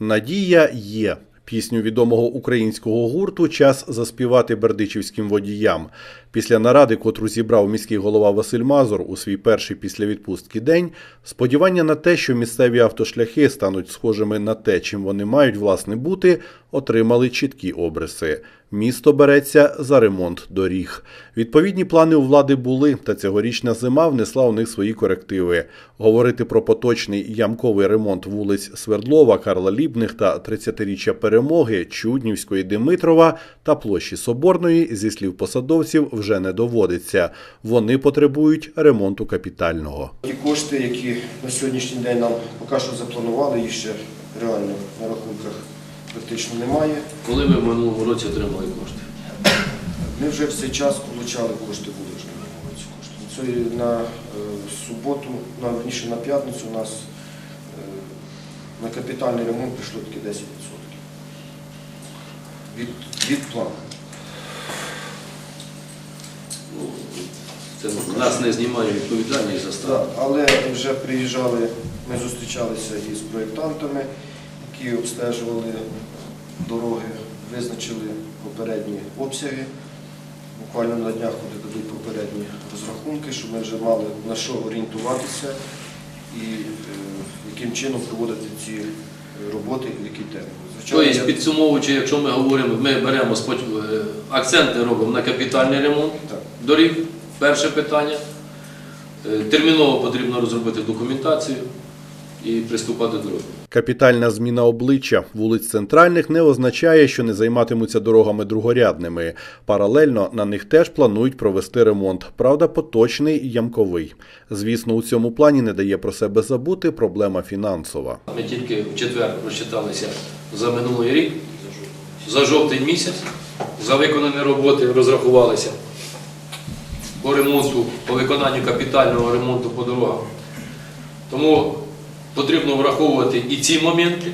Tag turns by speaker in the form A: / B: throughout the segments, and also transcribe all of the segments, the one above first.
A: Надія є. Пісню відомого українського гурту час заспівати бердичівським водіям. Після наради, котру зібрав міський голова Василь Мазур у свій перший після відпустки день, сподівання на те, що місцеві автошляхи стануть схожими на те, чим вони мають власне бути, отримали чіткі обриси. Місто береться за ремонт доріг. Відповідні плани у влади були, та цьогорічна зима внесла у них свої корективи. Говорити про поточний ямковий ремонт вулиць Свердлова, Карла Лібних та 30-річчя перемоги Чуднівської, Димитрова та площі Соборної, зі слів посадовців, вже не доводиться. Вони потребують ремонту капітального.
B: Ті кошти, які на сьогоднішній день нам поки що запланували, їх ще реально на рахунках практично немає.
C: Коли ви в минулому році отримали кошти?
B: Ми вже в цей час отримали кошти кошти. Це на е, суботу, на верніше на п'ятницю у нас е, на капітальний ремонт прийшло тільки 10% від, від плану.
C: Ну, це нас не знімає відповідальність за стан.
B: Але вже приїжджали, ми зустрічалися із проєктантами, які обстежували дороги, визначили попередні обсяги. Буквально на днях вони дадуть попередні розрахунки, щоб ми вже мали на що орієнтуватися і е, яким чином проводити ці роботи і який термін.
C: Тобто, підсумовуючи, якщо ми говоримо, ми беремо е, акценти робимо на капітальний ремонт
B: Так.
C: доріг, перше питання. Е, Терміново потрібно розробити документацію і приступати до роботи.
A: Капітальна зміна обличчя вулиць центральних не означає, що не займатимуться дорогами другорядними. Паралельно на них теж планують провести ремонт. Правда, поточний і ямковий. Звісно, у цьому плані не дає про себе забути проблема фінансова.
C: Ми тільки в четвер розчиталися за минулий рік, за жовтень місяць, за виконані роботи розрахувалися по ремонту, по виконанню капітального ремонту по дорогам. Тому потрібно враховувати і ці моменти.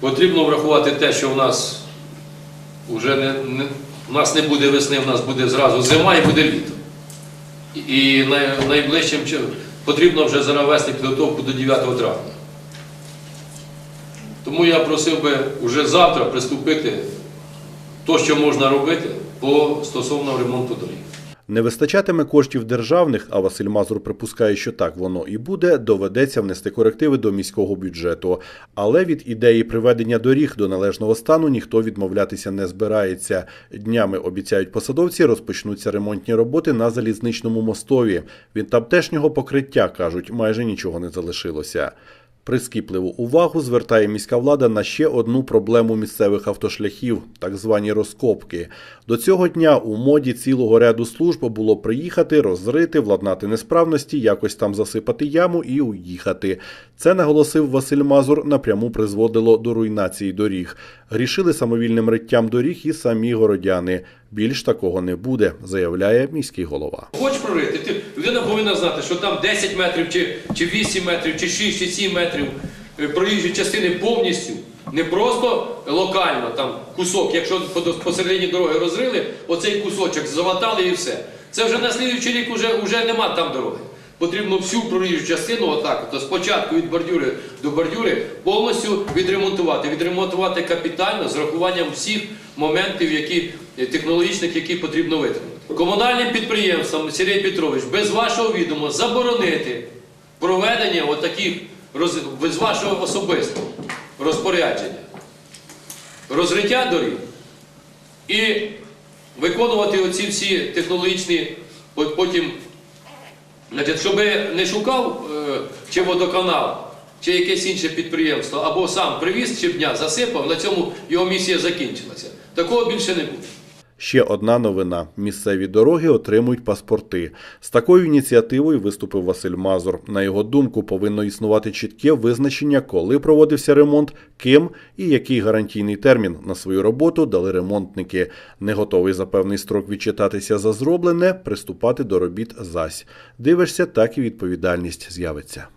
C: Потрібно врахувати те, що в нас вже не, не, у нас не буде весни, у нас буде зразу зима і буде літо. І, най, найближчим потрібно вже зараз вести підготовку до 9 травня. Тому я просив би вже завтра приступити то, що можна робити по стосовно ремонту доріг.
A: Не вистачатиме коштів державних, а Василь Мазур припускає, що так воно і буде, доведеться внести корективи до міського бюджету. Але від ідеї приведення доріг до належного стану ніхто відмовлятися не збирається. Днями обіцяють посадовці, розпочнуться ремонтні роботи на залізничному мостові. Від тамтешнього покриття кажуть, майже нічого не залишилося. Прискіпливу увагу звертає міська влада на ще одну проблему місцевих автошляхів так звані розкопки. До цього дня у моді цілого ряду служб було приїхати, розрити, владнати несправності, якось там засипати яму і уїхати. Це наголосив Василь Мазур. Напряму призводило до руйнації доріг. Грішили самовільним риттям доріг і самі городяни. Більш такого не буде, заявляє міський голова.
C: Хочеш прорити, ти людина повинна знати, що там 10 метрів, чи, чи 8 метрів, чи 6, чи 7 метрів е, проїжджої частини повністю. Не просто локально там кусок, якщо посередині дороги розрили, оцей кусочок залатали і все. Це вже на слідуючий рік вже, вже нема там дороги. Потрібно всю проїжджу частину, отак, то спочатку від бордюри до бордюри, повністю відремонтувати. Відремонтувати капітально з рахуванням всіх моментів, які, технологічних, які потрібно витримати. Комунальним підприємствам Сергій Петрович без вашого відома заборонити проведення отаких без вашого особистого розпорядження. Розриття доріг і виконувати оці всі технологічні, по- потім, щоб не шукав е, чи водоканал, чи якесь інше підприємство, або сам привіз щебня, засипав, на цьому його місія закінчилася. Такого більше не буде.
A: Ще одна новина: місцеві дороги отримують паспорти. З такою ініціативою виступив Василь Мазур. На його думку, повинно існувати чітке визначення, коли проводився ремонт, ким і який гарантійний термін на свою роботу дали ремонтники. Не готовий за певний строк відчитатися за зроблене, приступати до робіт зась. Дивишся, так і відповідальність з'явиться.